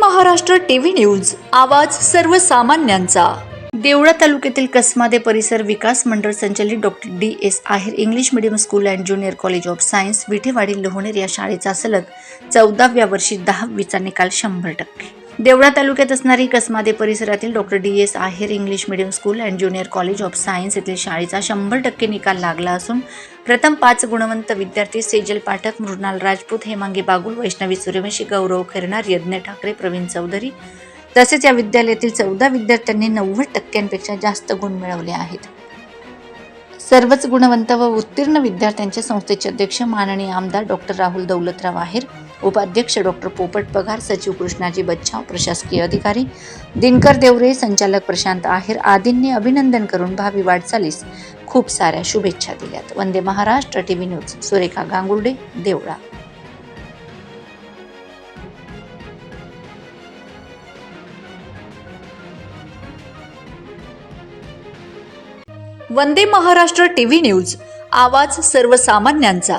Maharashtra TV news आवाज सर्वसामान्यांचा. देवळा तालुक्यातील कसमादे परिसर विकास मंडळ संचालित doctor D S Aher English medium school and junior college of science Vithewadi Lohoner या शाळेचा सलग चौदाव्या वर्षी दहावीचा निकाल शंभर टक्के. देवळा तालुक्यात असणारी कसमादे परिसरातील doctor D S Aher English medium school and junior college of science येथील शाळेचा शंभर टक्के निकाल लागला असून प्रथम पाच गुणवंत विद्यार्थी सेजल पाठक मृणाल राजपूत हेमांगी बागुल वैष्णवी सूर्यवंशी गौरव खैरणार यज्ञ ठाकरे प्रवीण चौधरी तसेच या विद्यालयातील चौदा विद्यार्थ्यांनी नव्वद टक्क्यांपेक्षा जास्त गुण मिळवले आहेत. सर्वच गुणवंत व उत्तीर्ण विद्यार्थ्यांच्या संस्थेचे अध्यक्ष माननीय आमदार डॉक्टर राहुल दौलतराव आहेर उपाध्यक्ष डॉक्टर पोपट पगार सचिव कृष्णाजी बच्छाव प्रशासकीय अधिकारी दिनकर देवरे संचालक प्रशांत आहेर आदींनी अभिनंदन करून भावी वाटचालीस खूप साऱ्या शुभेच्छा दिल्यात. Vande Maharashtra T V news Surekha Gangurde Deola. Vande Maharashtra T V news आवाज सर्वसामान्यांचा.